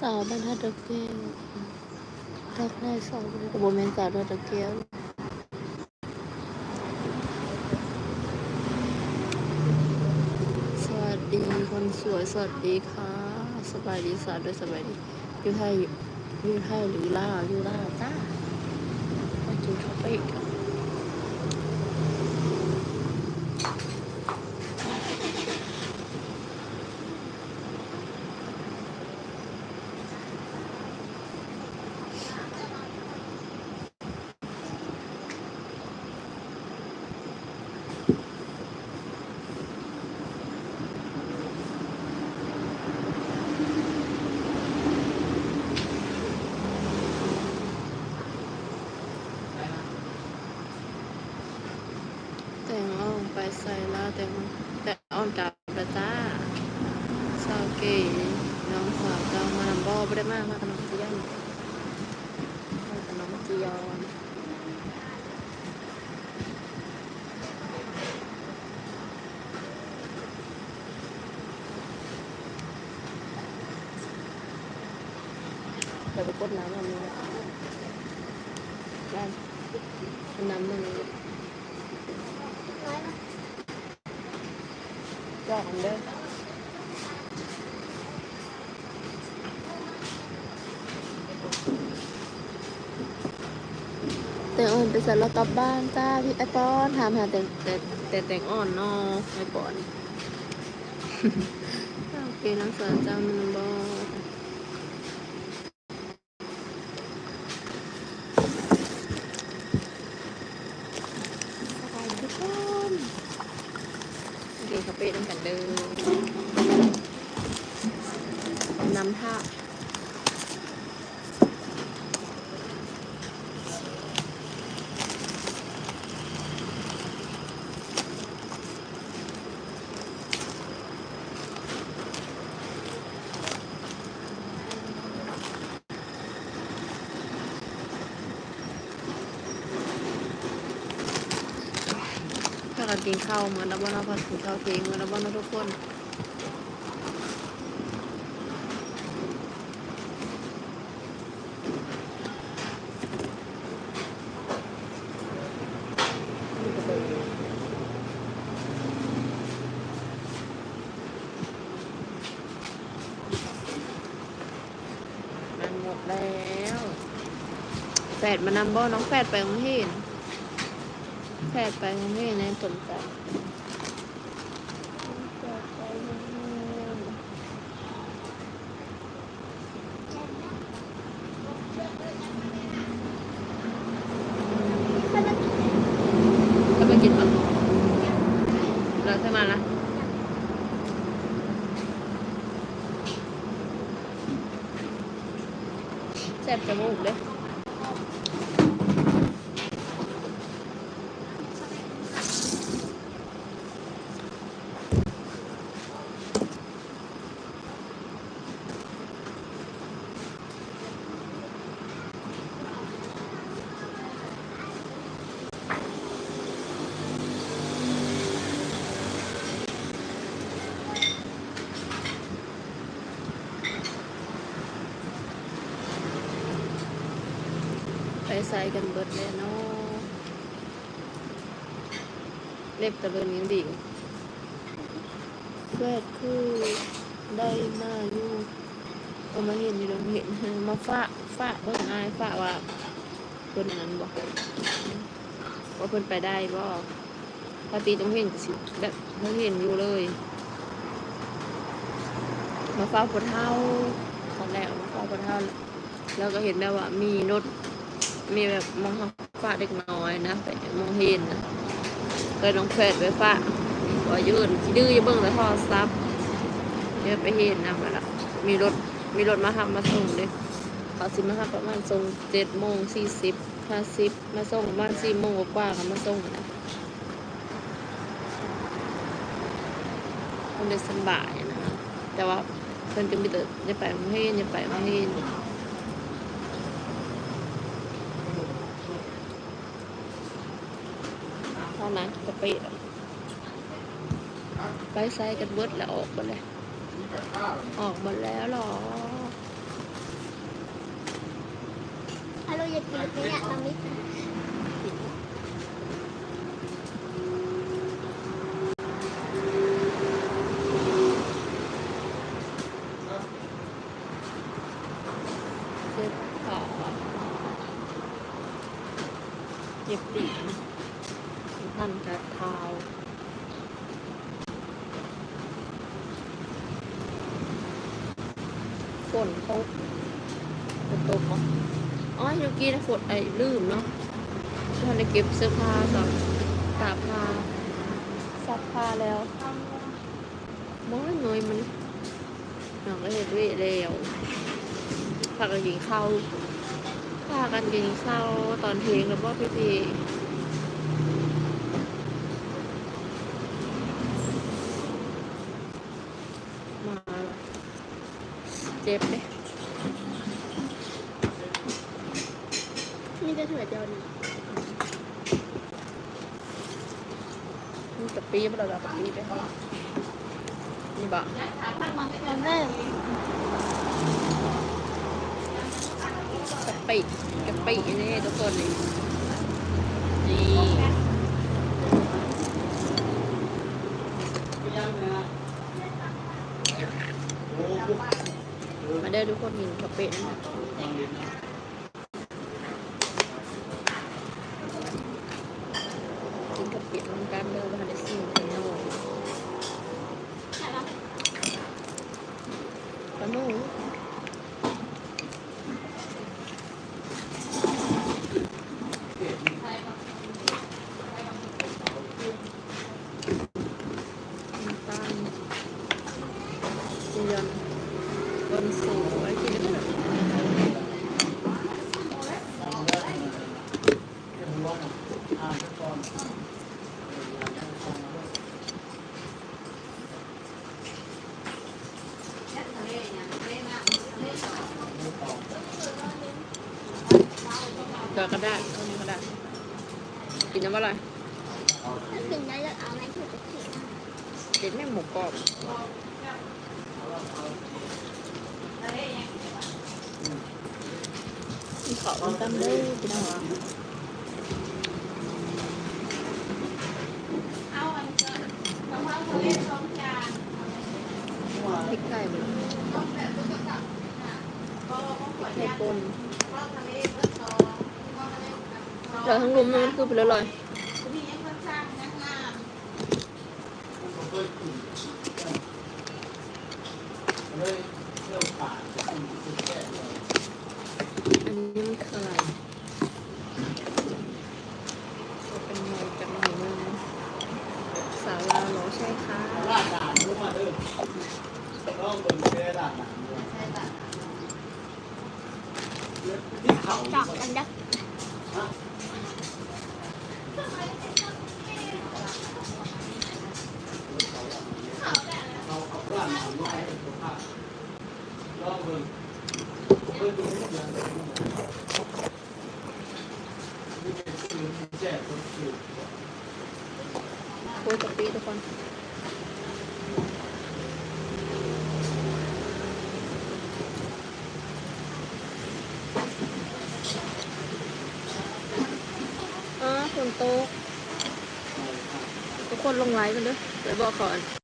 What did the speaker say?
สาวบรรทัดตะเกียบทักได้สาวกระโบแมนสาวบรรทัดตะเกียบสวัสดีคนสวยสวัสดีค่ะ สบายดีสาวด้วยสบายดีอยู่ไทยอยู่ไทยหรือลาอยู่ล่ามากินข้าวไปอีกแล้ว แต่งอ้อมไปใส่ลาแต่งแต่อ้อมกลับประจ้าสาว เก๋น้องสาวเจ้ามานำบ่ไม่ได้มากมากขนมจียอนมาขนมจียอนเดี๋ยวไปกดน้ำมันนี้ได้น้ำมันนี้จอกเด้อ แต่อ่อนไปใส่แล้วกลับบ้านจ้าพี่ไอปอนถามหาแต่แต่แต่แต่งอ่อนนอไอปอนโอเคน้องสาวจ้ามันบอสบายทุกคนโอเคคาเฟ่ต้องกันเดินนำท่า กันกินข้าวเหมือนแล้วบ้านเราพักกินข้าวเองเหมือนแล้วบ้านเราทุกคนมันหมดแล้วแฝดมานำบ่น้องแฝดไปโรงเรียน แฝดไปโรงเรียนในสนใจแฝดไปโรงเรียนก็ไปกินปะเราจะมาละแซ่บจมูกเลย ใส่กันเบิดเลยเนาะเล็บตะเบินยังดีแฝดคือได้มาอยู่ก็มาเห็นอยู่ตรงเห็นมาฝากฝากเพิ่นอายฝากว่าเพิ่นอันนั้นบอกว่าเพิ่นไปได้บ่ถ้าตีตรงเห็นสิแบบเพิ่เห็นอยู่เลย มาฝ้าปวดเท้าตอนแรกมาฝ้าปวดเท้าแล้วก็เห็นแบบว่ามีรถ มีแบบมองฟ้าเด็กน้อยนะไปมองเห็นนะเคยน้องแฟดไปฟ้าว่ายืนที่ดื้อย่าเบิ่งแต่พ่อซับเดี๋ยวไปเห็นนะมาละมีรถมีรถมาทำมาส่งเลยเขาสิมาทำประมาณส่งเจ็ดโมงสี่สิบห้าสิบมาส่งประมาณสี่โมงกว่าก็มาส่งนะมันเลยสบายนะแต่ว่าเพิ่อนก็มีแต่อย่าไปมาเห็นอย่าไปมาเห็น มาก็ไปไปใส่กันเบิดแล้วออกมาเลยออกมาแล้วหรออารมณ์อยากกินเนี่ยมามิ ฝนตกฝนตกเหรออ๋อเมื่อกี้นะฝนไอ้ลืมเนาะท่านได้เก็บเสื้อผ้ากับตากผ้าซักผ้าแล้วมองหน่อยมันหนังก็เห็ดเวะแล้วพากันกินข้าวพากันกินข้าวตอนเพลงแล้วว่าพี่พี่มาแล้วเจ็บเลยมีแต่ถั่วเดียวนี่นี่กะปิมันเราเอากะปิไปให้นี่บอกเราเริ่มกะปิกะปินี่ทุกคนนี่นี่ ได้ทุกคนกินกะปินะกินกะปิมันกันเดินไปหาได้สิ่งเป็นโน่ปลาโน่น้ำตาลเจียนบนสูงไว้กินได้แบบเดี๋ยวก็ได้เท่านี้ก็ได้ กินน้ำอะไรถ้ากินได้แล้วเอาอะไรถั่วจะเขียนกินแม่หมูกรอบมีขอมันตั้มเลยกินอะไรเอาอันเกินกะเพราทะเลสองจานพริกไทยมันต้องแบบตุ๊กตาก็ต้องขพอริกไทยยาป่น ร์สองแล้วทั้งรุมมันคือไปแล้วลอยอันนี้มันคืออะไรเป็นไงกันหน่อยนึงสาวลาหรอใช่ค่ะลาดด่านรู้มาเด้อลองเบิ่งแค่ด่านหนังด้วยที่เขาจอกกันดัก เขาเขาด่านหนังด้วยเป็นตัวภาพลองเบิ่งเบิ่งดูนี่อย่างไรนี่เป็นสื่อที่แจ้งคนสื่อ โคุยกับปีทุกคนอ๋อฝนตกทุกคนลงไลน์กันเด้วยเดี๋ยวบอกก่อน